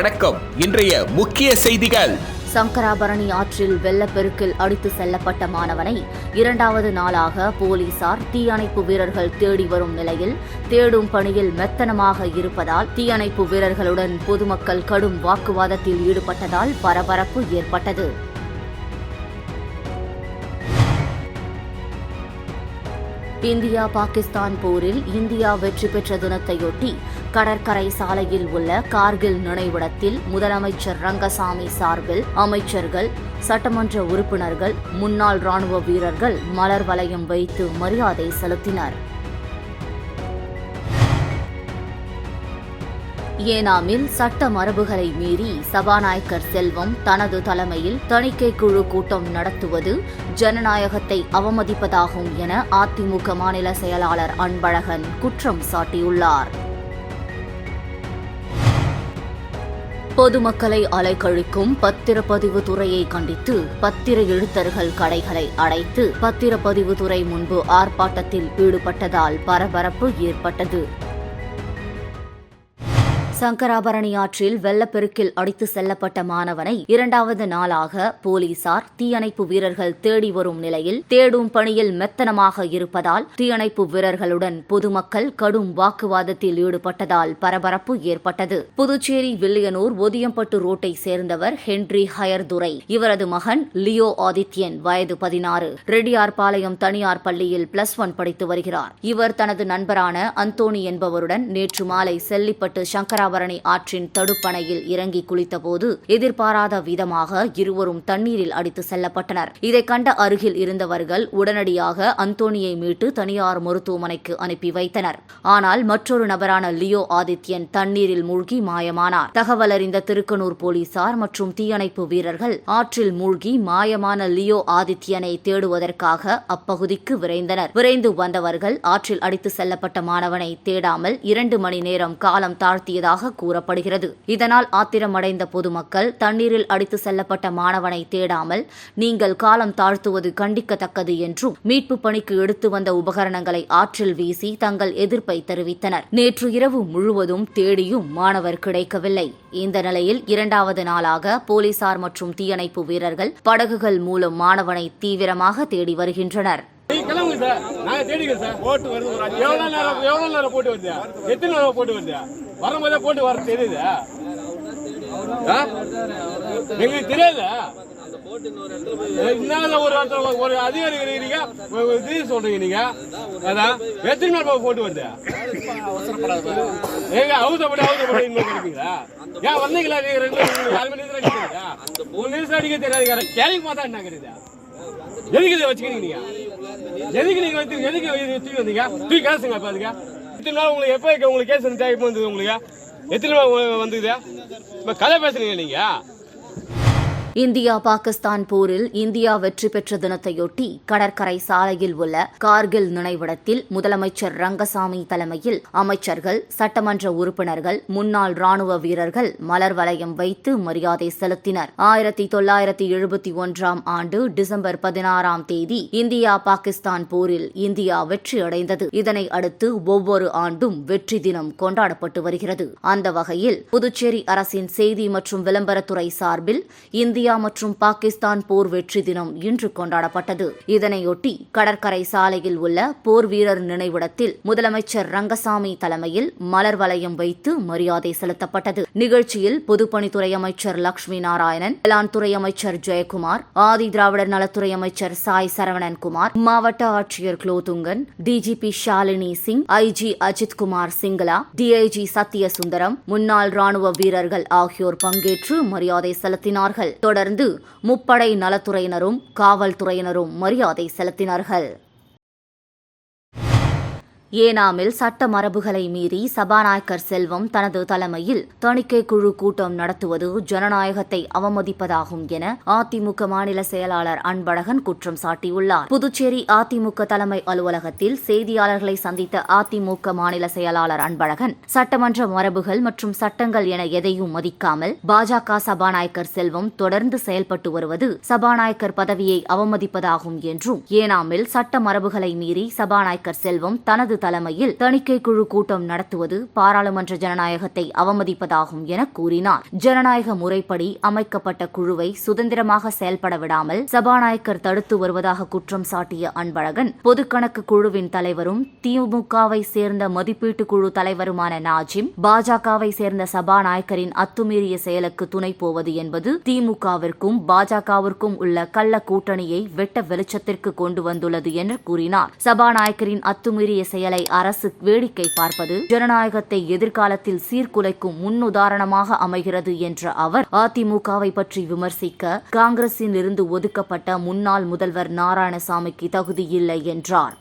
வணக்கம். இன்றைய முக்கிய செய்திகள். சங்கராபரணி ஆற்றில் வெள்ளப்பெருக்கில் அடித்து செல்லப்பட்ட மாணவனை இரண்டாவது நாளாக போலீசார் தீயணைப்பு வீரர்கள் தேடி வரும் நிலையில் தேடும் பணியில் மெத்தனமாக இருப்பதால் தீயணைப்பு வீரர்களுடன் பொதுமக்கள் கடும் வாக்குவாதத்தில் ஈடுபட்டதால் பரபரப்பு ஏற்பட்டது. இந்தியா பாகிஸ்தான் போரில் இந்தியா வெற்றி பெற்ற தினத்தையொட்டி கடற்கரை சாலையில் உள்ள கார்கில் நினைவிடத்தில் முதலமைச்சர் ரங்கசாமி சார்பில் அமைச்சர்கள் சட்டமன்ற உறுப்பினர்கள் முன்னாள் ராணுவ வீரர்கள் மலர் வளையம் வைத்து மரியாதை செலுத்தினர். ஏனாமில் சட்ட மரபுகளை மீறி சபாநாயகர் செல்வம் தனது தலைமையில் தணிக்கை குழு கூட்டம் நடத்துவது ஜனநாயகத்தை அவமதிப்பதாகும் என அதிமுக மாநில செயலாளர் அன்பழகன் குற்றம் சாட்டியுள்ளார். பொதுமக்களை அலைக்கழிக்கும் பத்திரப்பதிவு துறையை கண்டித்து பத்திர எழுத்தர்கள் கடைகளை அடைத்து பத்திரப்பதிவு துறை முன்பு ஆர்ப்பாட்டத்தில் ஈடுபட்டதால் பரபரப்பு ஏற்பட்டது. சங்கராபரணி ஆற்றில் வெள்ளப்பெருக்கில் அடித்து செல்லப்பட்ட மாணவனை இரண்டாவது நாளாக போலீசார் தீயணைப்பு வீரர்கள் தேடி வரும் நிலையில் தேடும் பணியில் மெத்தனமாக இருப்பதால் தீயணைப்பு வீரர்களுடன் பொதுமக்கள் கடும் வாக்குவாதத்தில் ஈடுபட்டதால் பரபரப்பு ஏற்பட்டது. புதுச்சேரி வில்லியனூர் ஒதியம்பட்டு ரோட்டை சேர்ந்தவர் ஹென்றி ஹயர்துரை. இவரது மகன் லியோ ஆதித்யன் வயது பதினாறு. ரெட்டியார்பாளையம் தனியார் பள்ளியில் பிளஸ் ஒன் படித்து வருகிறார். இவர் தனது நண்பரான அந்தோணி என்பவருடன் நேற்று மாலை செல்லிப்பட்டு சங்கரா தாமிராபரணி ஆற்றின் தடுப்பணையில் இறங்கி குளித்தபோது எதிர்பாராத விதமாக இருவரும் தண்ணீரில் அடித்து செல்லப்பட்டனர். இதை கண்ட அருகில் இருந்தவர்கள் உடனடியாக அந்தோணியை மீட்டு தனியார் மருத்துவமனைக்கு அனுப்பி வைத்தனர். ஆனால் மற்றொரு நபரான லியோ ஆதித்யன் தண்ணீரில் மூழ்கி மாயமானார். தகவல் அறிந்த திருக்கனூர் போலீசார் மற்றும் தீயணைப்பு வீரர்கள் ஆற்றில் மூழ்கி மாயமான லியோ ஆதித்யனை தேடுவதற்காக அப்பகுதிக்கு விரைந்தனர். விரைந்து வந்தவர்கள் ஆற்றில் அடித்து செல்லப்பட்ட மாணவனை தேடாமல் இரண்டு மணி நேரம் காலம் தாழ்த்தியதாக வருவதாக கூறப்படுகிறது. இதனால் ஆத்திரமடைந்த பொதுமக்கள் தண்ணீரில் அடித்து செல்லப்பட்ட மாணவனை தேடாமல் நீங்கள் காலம் தாழ்த்துவது கண்டிக்கத்தக்கது என்றும் மீட்பு பணிக்கு எடுத்து வந்த உபகரணங்களை ஆற்றில் வீசி தங்கள் எதிர்ப்பை தெரிவித்தனர். நேற்று இரவு முழுவதும் தேடியும் மாணவர் கிடைக்கவில்லை. இந்த நிலையில் இரண்டாவது நாளாக போலீசார் மற்றும் தீயணைப்பு வீரர்கள் படகுகள் மூலம் மாணவனை தீவிரமாக தேடி வருகின்றனர். சார். நாங்க தேடிக்கிறோம் சார். போட்டு வருது ஒரு எவ்வளவு நேரம் எவ்வளவு நேரம் போட்டு வருது? எத்தனை நேரம் போட்டு வருது? வரும்போதே போட்டு வர தெரியுது. எங்களுக்கு தெரியாது. என்ன ஒரு ஒரு அதிகாரி இருக்கிறீங்க. இது சொல்றீங்க நீங்க. அதான். எத்தனை நேரம் போட்டு வருது? ஏங்க அவுதப்படி அவுதப்படி இன்னும் கிடைப்பீங்களா? ஏன் வந்தீங்களா? நீங்க ரெண்டு யாருமே நீங்க அடிக்கிறீங்க ஒரு நிமிஷம் அடிக்க தெரியாது கேள்வி பார்த்தா என்ன கிடையாது எதுக்கு இதை வச்சுக்கிறீங்க நீங்க? எதுக்கு நீங்க வந்து எதுக்கு தூக்கி வந்தீங்க? தூக்கி கேசுங்க அப்ப அதுக்கு. எத்தனை நாள் உங்களுக்கு எப்போ உங்களுக்கு கேஸ் தேவை வந்தது உங்களுக்கு? எத்தனை நாள் வந்தது? இப்போ கதை பேசுறீங்க நீங்க. இந்தியா பாகிஸ்தான் போரில் இந்தியா வெற்றி பெற்ற தினத்தையொட்டி கடற்கரை சாலையில் உள்ள கார்கில் நினைவிடத்தில் முதலமைச்சர் ரங்கசாமி தலைமையில் அமைச்சர்கள் சட்டமன்ற உறுப்பினர்கள் முன்னாள் ராணுவ வீரர்கள் மலர் வளையம் வைத்து மரியாதை செலுத்தினர். ஆயிரத்தி தொள்ளாயிரத்தி எழுபத்தி ஒன்றாம் ஆண்டு டிசம்பர் பதினாறாம் தேதி இந்தியா பாகிஸ்தான் போரில் இந்தியா வெற்றியடைந்தது இதனை அடுத்து ஒவ்வொரு ஆண்டும் வெற்றி தினம் கொண்டாடப்பட்டு வருகிறது. அந்த வகையில் புதுச்சேரி அரசின் செய்தி மற்றும் விளம்பரத்துறை சார்பில் இந்திய இந்தியா மற்றும் பாகிஸ்தான் போர் வெற்றி தினம் இன்று கொண்டாடப்பட்டது. இதனையொட்டி கடற்கரை சாலையில் உள்ள போர் வீரர் நினைவிடத்தில் முதலமைச்சர் ரங்கசாமி தலைமையில் மலர் வளையம் வைத்து மரியாதை செலுத்தப்பட்டது. நிகழ்ச்சியில் பொதுப்பணித்துறை அமைச்சர் லட்சுமி நாராயணன் வேளாண்துறை அமைச்சர் ஜெயக்குமார் ஆதி திராவிடர் நலத்துறை அமைச்சர் சாய் சரவணன் குமார் மாவட்ட ஆட்சியர் Kulothungan DGP Shalini Singh IG Ajith Kumar சிங்களா DIG Sathyasundaram முன்னாள் ராணுவ வீரர்கள் ஆகியோர் பங்கேற்று மரியாதை செலுத்தினார்கள். தொடர்ந்து முப்படை நலத்துறையினரும் காவல்துறையினரும் மரியாதை செலுத்தினார்கள். ஏனாமில் சட்ட மரபுகளை மீறி சபாநாயகர் செல்வம் தனது தலைமையில் தணிக்கை குழு கூட்டம் நடத்துவது ஜனநாயகத்தை அவமதிப்பதாகும் என அதிமுக மாநில செயலாளர் அன்பழகன் குற்றம் சாட்டியுள்ளார். புதுச்சேரி அதிமுக தலைமை அலுவலகத்தில் செய்தியாளர்களை சந்தித்த அதிமுக மாநில செயலாளர் அன்பழகன் சட்டமன்ற மரபுகள் மற்றும் சட்டங்கள் என எதையும் மதிக்காமல் பாஜக சபாநாயகர் செல்வம் தொடர்ந்து செயல்பட்டு வருவது சபாநாயகர் பதவியை அவமதிப்பதாகும் என்றும் ஏனாமில் சட்ட மரபுகளை மீறி சபாநாயகர் செல்வம் தனது தலைமையில் தணிக்கை குழு கூட்டம் நடத்துவது பாராளுமன்ற ஜனநாயகத்தை அவமதிப்பதாகும் என கூறினார். ஜனநாயக முறைப்படி அமைக்கப்பட்ட குழுவை சுதந்திரமாக செயல்பட விடாமல் சபாநாயகர் தடுத்து வருவதாக குற்றம் சாட்டிய அன்பழகன் பொதுக்கணக்கு குழுவின் தலைவரும் திமுகவை சேர்ந்த மதிப்பீட்டு குழு தலைவருமான நாஜிம் பாஜகவை சேர்ந்த சபாநாயகரின் அத்துமீறிய செயலுக்கு துணை போவது என்பது திமுகவிற்கும் பாஜகவிற்கும் உள்ள கள்ள கூட்டணியை வெட்ட வெளிச்சத்திற்கு கொண்டு வந்துள்ளது என்று கூறினார். சபாநாயகரின் அத்துமீறிய செயல் அரசு வேடிக்கை பார்ப்பது ஜனநாயகத்தை எதிர்காலத்தில் சீர்குலைக்கும் முன்னுதாரணமாக அமைகிறது என்ற அவர் அதிமுகவை பற்றி விமர்சிக்க காங்கிரசில் இருந்து ஒதுக்கப்பட்ட முன்னாள் முதல்வர் நாராயணசாமிக்கு தகுதியில்லை என்றார்.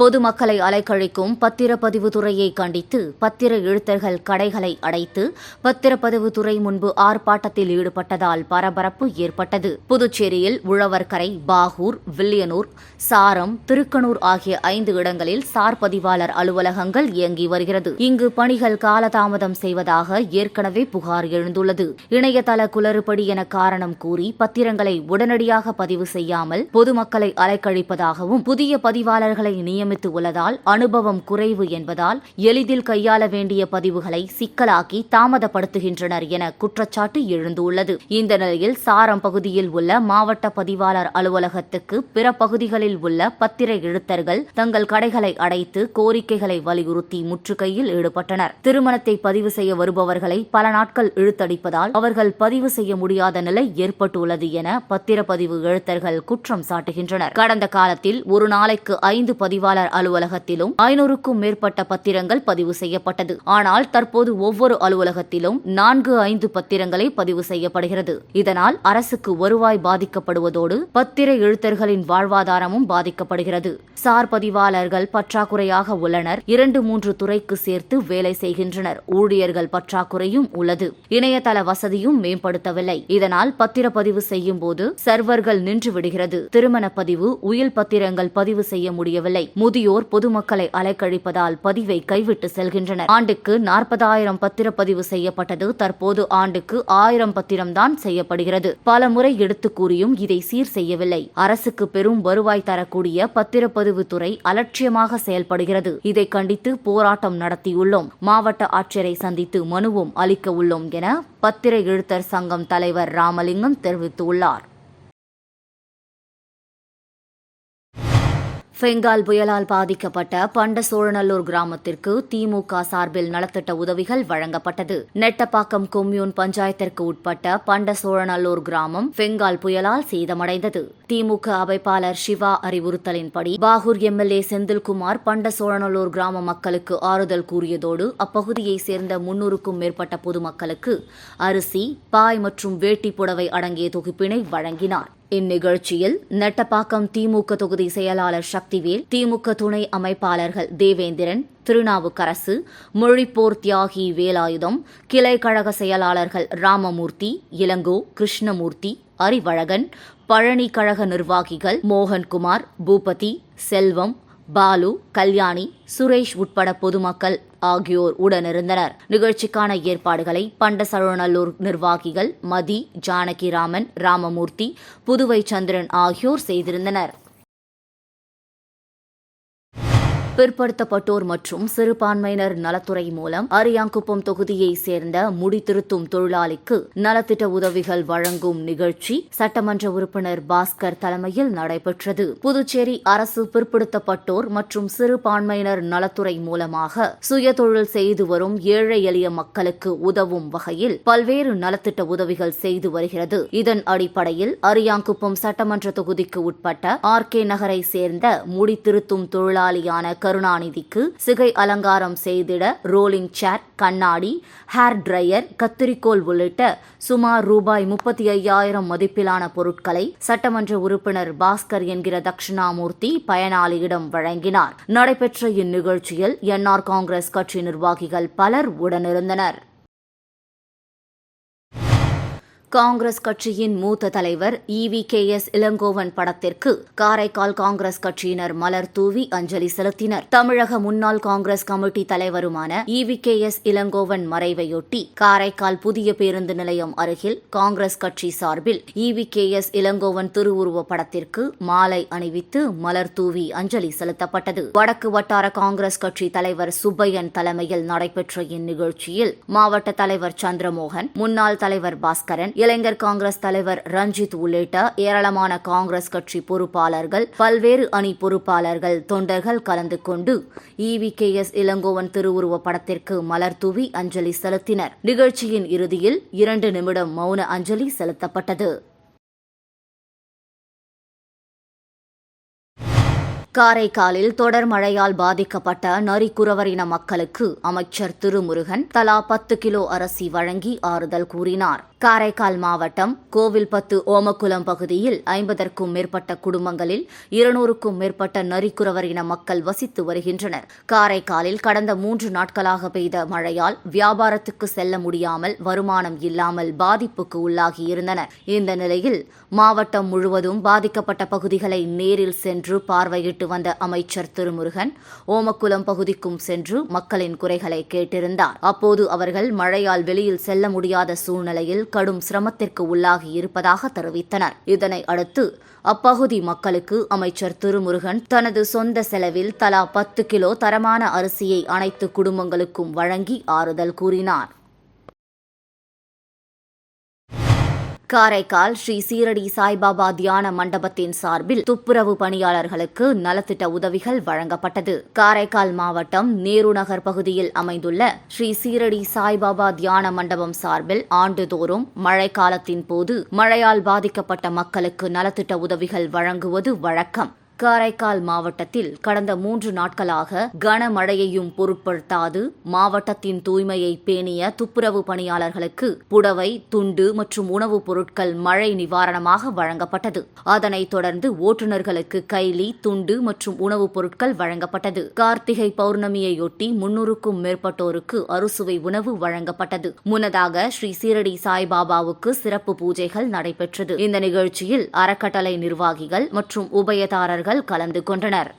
பொதுமக்களை அலைக்கழிக்கும் பத்திரப்பதிவு துறையை கண்டித்து பத்திர எழுத்தர்கள் கடைகளை அடைத்து பத்திரப்பதிவு துறை முன்பு ஆர்ப்பாட்டத்தில் ஈடுபட்டதால் பரபரப்பு ஏற்பட்டது. புதுச்சேரியில் உழவர்கரை பாகூர் வில்லியனூர் சாரம் திருக்கனூர் ஆகிய ஐந்து இடங்களில் சார் பதிவாளர் அலுவலகங்கள் இயங்கி வருகிறது. இங்கு பணிகள் காலதாமதம் செய்வதாக ஏற்கனவே புகார் எழுந்துள்ளது. இணையதள குளறுபடி என காரணம் கூறி பத்திரங்களை உடனடியாக பதிவு செய்யாமல் பொதுமக்களை அலைக்கழிப்பதாகவும் புதிய பதிவாளர்களை நியமி நியமித்து உள்ளதால் அனுபவம் குறைவு என்பதால் எளிதில் கையாள வேண்டிய பதிவுகளை சிக்கலாக்கி தாமதப்படுத்துகின்றனர் என குற்றச்சாட்டு எழுந்துள்ளது. இந்த நிலையில் சாரம் பகுதியில் உள்ள மாவட்ட பதிவாளர் அலுவலகத்துக்கு பிற பகுதிகளில் உள்ள பத்திர எழுத்தர்கள் தங்கள் கடைகளை அடைத்து கோரிக்கைகளை வலியுறுத்தி முற்றுகையில் ஈடுபட்டனர். திருமணத்தை பதிவு செய்ய வருபவர்களை பல நாட்கள் இழுத்தடிப்பதால் அவர்கள் பதிவு செய்ய முடியாத நிலை ஏற்பட்டுள்ளது என பத்திரப்பதிவு எழுத்தர்கள் குற்றம் சாட்டுகின்றனர். கடந்த காலத்தில் ஒரு நாளைக்கு ஐந்து பதிவாளர் பதிவாளர் அலுவலகத்திலும் ஐநூறுக்கும் மேற்பட்ட பத்திரங்கள் பதிவு செய்யப்பட்டது. ஆனால் தற்போது ஒவ்வொரு அலுவலகத்திலும் நான்கு ஐந்து பத்திரங்களை பதிவு செய்யப்படுகிறது. இதனால் அரசுக்கு வருவாய் பாதிக்கப்படுவதோடு பத்திர எழுத்தர்களின் வாழ்வாதாரமும் பாதிக்கப்படுகிறது. சார் பதிவாளர்கள் பற்றாக்குறையாக உள்ளனர். இரண்டு மூன்று துறைக்கு சேர்த்து வேலை செய்கின்றனர். ஊழியர்கள் பற்றாக்குறையும் உள்ளது. இணையதள வசதியும் மேம்படுத்தவில்லை. இதனால் பத்திரப்பதிவு செய்யும் போது சர்வர்கள் நின்று விடுகிறது. திருமண பதிவு உயில் பத்திரங்கள் பதிவு செய்ய முடியவில்லை. முதியோர் பொதுமக்களை அலைக்கழிப்பதால் பதிவை கைவிட்டு செல்கின்றனர். ஆண்டுக்கு நாற்பதாயிரம் பத்திரப்பதிவு செய்யப்பட்டது. தற்போது ஆண்டுக்கு ஆயிரம் பத்திரம்தான் செய்யப்படுகிறது. பல முறை எடுத்து கூறியும் இதை சீர் செய்யவில்லை. அரசுக்கு பெரும் வருவாய் தரக்கூடிய பத்திரப்பதிவு துறை அலட்சியமாக செயல்படுகிறது. இதை கண்டித்து போராட்டம் நடத்தியுள்ளோம். மாவட்ட ஆட்சியரை சந்தித்து மனுவும் அளிக்க உள்ளோம் என பத்திர எழுத்தர் சங்கம் தலைவர் ராமலிங்கம் தெரிவித்துள்ளார். பெங்கால் புயலால் பாதிக்கப்பட்ட பண்ட சோழநல்லூர் கிராமத்திற்கு திமுக சார்பில் நலத்திட்ட உதவிகள் வழங்கப்பட்டது. நெட்டப்பாக்கம் கொம்யூன் பஞ்சாயத்திற்கு உட்பட்ட பண்ட சோழநல்லூர் கிராமம் பெங்கால் புயலால் சேதமடைந்தது. திமுக அமைப்பாளர் சிவா அறிவுறுத்தலின்படி பாகூர் எம்எல்ஏ செந்தில்குமார் பண்டசோழநல்லூர் கிராம மக்களுக்கு ஆறுதல் கூறியதோடு அப்பகுதியைச் சேர்ந்த முன்னூறுக்கும் மேற்பட்ட பொதுமக்களுக்கு அரிசி பாய் மற்றும் வேட்டி புடவை அடங்கிய தொகுப்பினை வழங்கினார். இந்நிகழ்ச்சியில் நெட்டப்பாக்கம் திமுக தொகுதி செயலாளர் சக்திவேல் திமுக துணை அமைப்பாளர்கள் தேவேந்திரன் திருநாவுக்கரசு மொழிப்போர் தியாகி வேலாயுதம் கிளை கழக செயலாளர்கள் ராமமூர்த்தி இளங்கோ கிருஷ்ணமூர்த்தி அறிவழகன் பழனி கழக நிர்வாகிகள் மோகன்குமார் பூபதி செல்வம் பாலு கல்யாணி சுரேஷ் உட்பட பொதுமக்கள் ஆகியோர் உடனிருந்தனர். நிகழ்ச்சிக்கான ஏற்பாடுகளை பண்டசழுநல்லூர் நிர்வாகிகள் மதி ஜானகிராமன் ராமமூர்த்தி புதுவை சந்திரன் ஆகியோர் செய்திருந்தனர். பிற்படுத்தப்பட்டோர் மற்றும் சிறுபான்மையினர் நலத்துறை மூலம் அரியாங்குப்பம் தொகுதியை சேர்ந்த முடித்திருத்தும் தொழிலாளிக்கு நலத்திட்ட உதவிகள் வழங்கும் நிகழ்ச்சி சட்டமன்ற உறுப்பினர் பாஸ்கர் தலைமையில் நடைபெற்றது. புதுச்சேரி அரசு பிற்படுத்தப்பட்டோர் மற்றும் சிறுபான்மையினர் நலத்துறை மூலமாக சுயதொழில் செய்து வரும் ஏழை எளிய மக்களுக்கு உதவும் வகையில் பல்வேறு நலத்திட்ட உதவிகள் செய்து வருகிறது. இதன் அடிப்படையில் அரியாங்குப்பம் சட்டமன்ற தொகுதிக்கு உட்பட்ட ஆர் கே நகரை சேர்ந்த முடித்திருத்தும் தொழிலாளியான கருணாநிதிக்கு சிகை அலங்காரம் செய்திட ரோலிங் சேர் கண்ணாடி ஹேர் டிரையர் கத்திரிக்கோல் உள்ளிட்ட சுமார் ரூபாய் முப்பத்தி ஐயாயிரம் மதிப்பிலான பொருட்களை சட்டமன்ற உறுப்பினர் பாஸ்கர் என்கிற தட்சிணாமூர்த்தி பயனாளியிடம் வழங்கினார். நடைபெற்ற இந்நிகழ்ச்சியில் என்ஆர் காங்கிரஸ் கட்சி நிர்வாகிகள் பலர் உடனிருந்தனர். காங்கிரஸ் கட்சியின் மூத்த தலைவர் இவி கே எஸ் இளங்கோவன் படத்திற்கு காரைக்கால் காங்கிரஸ் கட்சியினர் மலர் தூவி அஞ்சலி செலுத்தினர். தமிழக முன்னாள் காங்கிரஸ் கமிட்டி தலைவருமான இவி கே எஸ் இளங்கோவன் மறைவையொட்டி காரைக்கால் புதிய பேருந்து நிலையம் அருகில் காங்கிரஸ் கட்சி சார்பில் இவி கே எஸ் இளங்கோவன் திருவுருவ படத்திற்கு மாலை அணிவித்து மலர் தூவி அஞ்சலி செலுத்தப்பட்டது. வடக்கு வட்டார காங்கிரஸ் கட்சி தலைவர் சுப்பையன் தலைமையில் நடைபெற்ற இந்நிகழ்ச்சியில் மாவட்ட தலைவர் சந்திரமோகன் முன்னாள் தலைவர் பாஸ்கரன் இளைஞர் காங்கிரஸ் தலைவர் ரஞ்சித் உள்ளிட்ட ஏராளமான காங்கிரஸ் கட்சி பொறுப்பாளர்கள் பல்வேறு அணி பொறுப்பாளர்கள் தொண்டர்கள் கலந்து கொண்டு இவி கே எஸ் இளங்கோவன் திருவுருவ படத்திற்கு மலர்தூவி அஞ்சலி செலுத்தினர். நிகழ்ச்சியின் இறுதியில் இரண்டு நிமிடம் மௌன அஞ்சலி செலுத்தப்பட்டது. காரைக்காலில் தொடர் மழையால் பாதிக்கப்பட்ட நரிக்குறவரின மக்களுக்கு அமைச்சர் திருமுருகன் தலா பத்து கிலோ அரிசி வழங்கி ஆறுதல் கூறினார். காரைக்கால் மாவட்டம் கோவில்பத்து ஓமக்குளம் பகுதியில் ஐம்பதற்கும் மேற்பட்ட குடும்பங்களில் இருநூறுக்கும் மேற்பட்ட நரிக்குறவரின மக்கள் வசித்து வருகின்றனர். காரைக்காலில் கடந்த மூன்று நாட்களாக பெய்த மழையால் வியாபாரத்துக்கு செல்ல முடியாமல் வருமானம் இல்லாமல் பாதிப்புக்கு உள்ளாகியிருந்தனர் இந்த நிலையில் மாவட்டம் முழுவதும் பாதிக்கப்பட்ட பகுதிகளை நேரில் சென்று பார்வையிட்டு வந்த அமைச்சர் திருமுருகன் ஓமக்குளம் பகுதிக்கும் சென்று மக்களின் குறைகளை கேட்டிருந்தார். அப்போது அவர்கள் மழையால் வெளியில் செல்ல முடியாத சூழ்நிலையில் கடும் சிரமத்திற்கு உள்ளாகி இருப்பதாக தெரிவித்தனர். இதனை அடுத்து அப்பகுதி மக்களுக்கு அமைச்சர் திருமுருகன் தனது சொந்த செலவில் தலா பத்து கிலோ தரமான அரிசியை அனைத்து குடும்பங்களுக்கும் வழங்கி ஆறுதல் கூறினார். காரைக்கால் ஸ்ரீ சீரடி சாய்பாபா தியான மண்டபத்தின் சார்பில் துப்புரவு பணியாளர்களுக்கு நலத்திட்ட உதவிகள் வழங்கப்பட்டது. காரைக்கால் மாவட்டம் நேரு நகர் பகுதியில் அமைந்துள்ள ஸ்ரீ சீரடி சாய்பாபா தியான மண்டபம் சார்பில் ஆண்டுதோறும் மழைக்காலத்தின் போது மழையால் பாதிக்கப்பட்ட மக்களுக்கு நலத்திட்ட உதவிகள் வழங்குவது வழக்கம். காரைக்கால் மாவட்டத்தில் கடந்த மூன்று நாட்களாக கனமழையையும் பொருட்படுத்தாது மாவட்டத்தின் தூய்மையை பேணிய துப்புரவு பணியாளர்களுக்கு புடவை துண்டு மற்றும் உணவுப் பொருட்கள் மழை நிவாரணமாக வழங்கப்பட்டது. அதனைத் தொடர்ந்து ஓட்டுநர்களுக்கு கைலி துண்டு மற்றும் உணவுப் பொருட்கள் வழங்கப்பட்டது. கார்த்திகை பௌர்ணமியையொட்டி முன்னூறுக்கும் மேற்பட்டோருக்கு அறுசுவை உணவு வழங்கப்பட்டது. முன்னதாக ஸ்ரீ சீரடி சாய்பாபாவுக்கு சிறப்பு பூஜைகள் நடைபெற்றது. இந்த நிகழ்ச்சியில் அறக்கட்டளை நிர்வாகிகள் மற்றும் உபயதாரர்கள் கலந்து கொண்டனர்.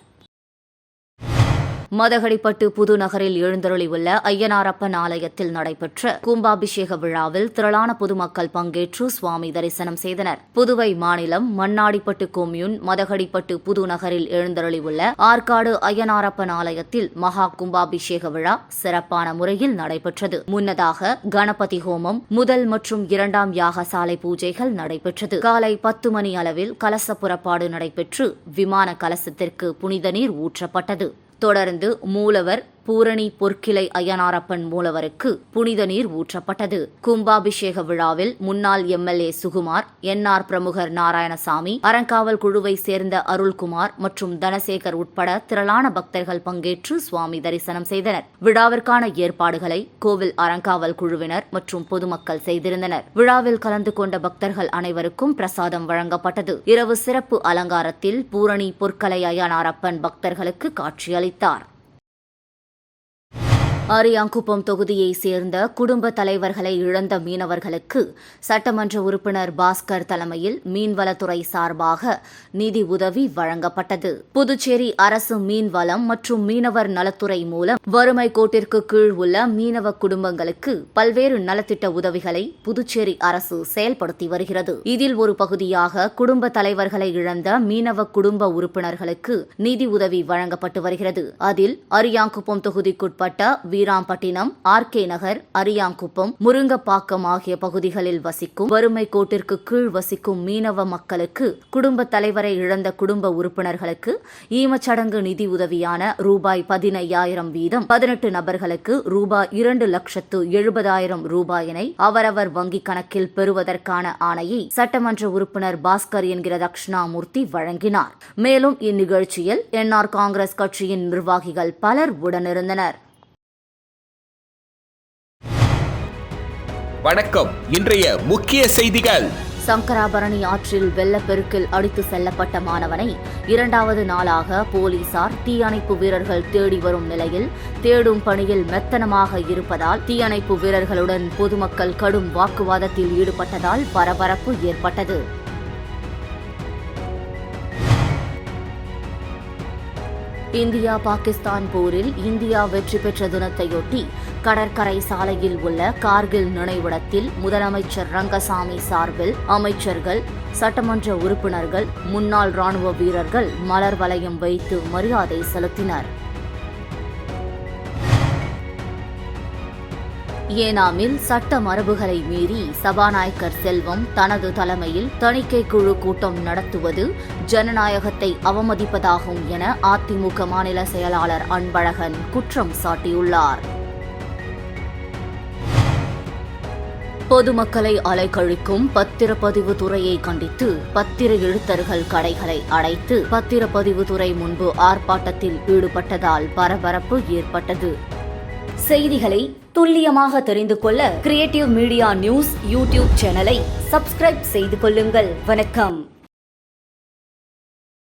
மதகடிப்பட்டு புதுநகரில் எழுந்தருளியுள்ள ஐயனாரப்பன் ஆலயத்தில் நடைபெற்ற கும்பாபிஷேக விழாவில் திரளான பொதுமக்கள் பங்கேற்று சுவாமி தரிசனம் செய்தனர். புதுவை மாநிலம் மண்ணாடிப்பட்டு கொம்யூன் மதகடிப்பட்டு புதுநகரில் எழுந்தருளியுள்ள ஆற்காடு ஐயனாரப்பன் ஆலயத்தில் மகா கும்பாபிஷேக விழா சிறப்பான முறையில் நடைபெற்றது. முன்னதாக கணபதி ஹோமம் முதல் மற்றும் இரண்டாம் யாகசாலை பூஜைகள் நடைபெற்றது. காலை பத்து மணி அளவில் கலச புறப்பாடு நடைபெற்று விமான கலசத்திற்கு புனித நீர் ஊற்றப்பட்டது. தொடர்ந்து மூலவர் பூரணி பொற்கிளை அய்யனாரப்பன் மூலவருக்கு புனித நீர் ஊற்றப்பட்டது. கும்பாபிஷேக விழாவில் முன்னாள் எம்எல்ஏ சுகுமார் என்ஆர் பிரமுகர் நாராயணசாமி அறங்காவல் குழுவை சேர்ந்த அருள்குமார் மற்றும் தனசேகர் உட்பட திரளான பக்தர்கள் பங்கேற்று சுவாமி தரிசனம் செய்தனர். விழாவிற்கான ஏற்பாடுகளை கோவில் அறங்காவல் குழுவினர் மற்றும் பொதுமக்கள் செய்திருந்தனர். விழாவில் கலந்து கொண்ட பக்தர்கள் அனைவருக்கும் பிரசாதம் வழங்கப்பட்டது. இரவு சிறப்பு அலங்காரத்தில் பூரணி பொற்கலை அய்யனாரப்பன் பக்தர்களுக்கு காட்சியளித்தார். அரியாங்குப்பம் தொகுதியைச் சேர்ந்த குடும்ப தலைவர்களை இழந்த மீனவர்களுக்கு சட்டமன்ற உறுப்பினர் பாஸ்கர் தலைமையில் மீன்வளத்துறை சார்பாக நிதி உதவி வழங்கப்பட்டது. புதுச்சேரி அரசு மீன்வளம் மற்றும் மீனவர் நலத்துறை மூலம் வறுமை கோட்டிற்கு கீழ் உள்ள மீனவ குடும்பங்களுக்கு பல்வேறு நலத்திட்ட உதவிகளை புதுச்சேரி அரசு செயல்படுத்தி வருகிறது. இதில் ஒரு பகுதியாக குடும்ப தலைவர்களை இழந்த மீனவ குடும்ப உறுப்பினர்களுக்கு நிதி உதவி வழங்கப்பட்டு வருகிறது. அதில் அரியாங்குப்பம் தொகுதிக்குட்பட்ட வீராம்பட்டினம் ஆர்கே நகர் அரியாங்குப்பம் முருங்கப்பாக்கம் ஆகிய பகுதிகளில் வசிக்கும் வறுமை கோட்டிற்கு கீழ் வசிக்கும் மீனவ மக்களுக்கு குடும்ப தலைவரை இழந்த குடும்ப உறுப்பினர்களுக்கு ஈமச்சடங்கு நிதி உதவியான ரூபாய் பதினையாயிரம் வீதம் பதினெட்டு நபர்களுக்கு ரூபாய் இரண்டு லட்சத்து எழுபதாயிரம் ரூபாயினை அவரவர் வங்கிக் கணக்கில் பெறுவதற்கான ஆணையை சட்டமன்ற உறுப்பினர் பாஸ்கர் என்கிற தக்ஷணாமூர்த்தி வழங்கினார். மேலும் இந்நிகழ்ச்சியில் என்ஆர் காங்கிரஸ் கட்சியின் நிர்வாகிகள் பலர் உடனிருந்தனர். வணக்கம். இன்றைய முக்கிய செய்திகள். சங்கராபரணி ஆற்றில் வெள்ளப்பெருக்கில் அடித்து செல்லப்பட்ட மாணவனை இரண்டாவது நாளாக போலீசார் தீயணைப்பு வீரர்கள் தேடி வரும் நிலையில் தேடும் பணியில் மெத்தனமாக இருப்பதால் தீயணைப்பு வீரர்களுடன் பொதுமக்கள் கடும் வாக்குவாதத்தில் ஈடுபட்டதால் பரபரப்பு ஏற்பட்டது. இந்தியா பாகிஸ்தான் போரில் இந்தியா வெற்றி பெற்ற தினத்தையொட்டி கடற்கரை சாலையில் உள்ள கார்கில் நினைவிடத்தில் முதலமைச்சர் ரங்கசாமி சார்பில் அமைச்சர்கள் சட்டமன்ற உறுப்பினர்கள் முன்னாள் ராணுவ வீரர்கள் மலர் வளையம் வைத்து மரியாதை செலுத்தினர். ஏனாமில் சட்ட மரபுகளை மீறி சபாநாயகர் செல்வம் தனது தலைமையில் தணிக்கை குழு கூட்டம் நடத்துவது ஜனநாயகத்தை அவமதிப்பதாகும் என அதிமுக மாநில செயலாளர் அன்பழகன் குற்றம் சாட்டியுள்ளார். பொதுமக்களை அலைக்கழிக்கும் பத்திரப்பதிவு துறையை கண்டித்து பத்திர எழுத்தர்கள் கடைகளை அடைத்து பத்திரப்பதிவு துறை முன்பு ஆர்ப்பாட்டத்தில் ஈடுபட்டதால் பரபரப்பு ஏற்பட்டது. செய்திகளை துல்லியமாக தெரிந்து கொள்ள கிரியேட்டிவ் மீடியா நியூஸ் யூடியூப் சேனலை சப்ஸ்கிரைப் செய்து கொள்ளுங்கள். வணக்கம்.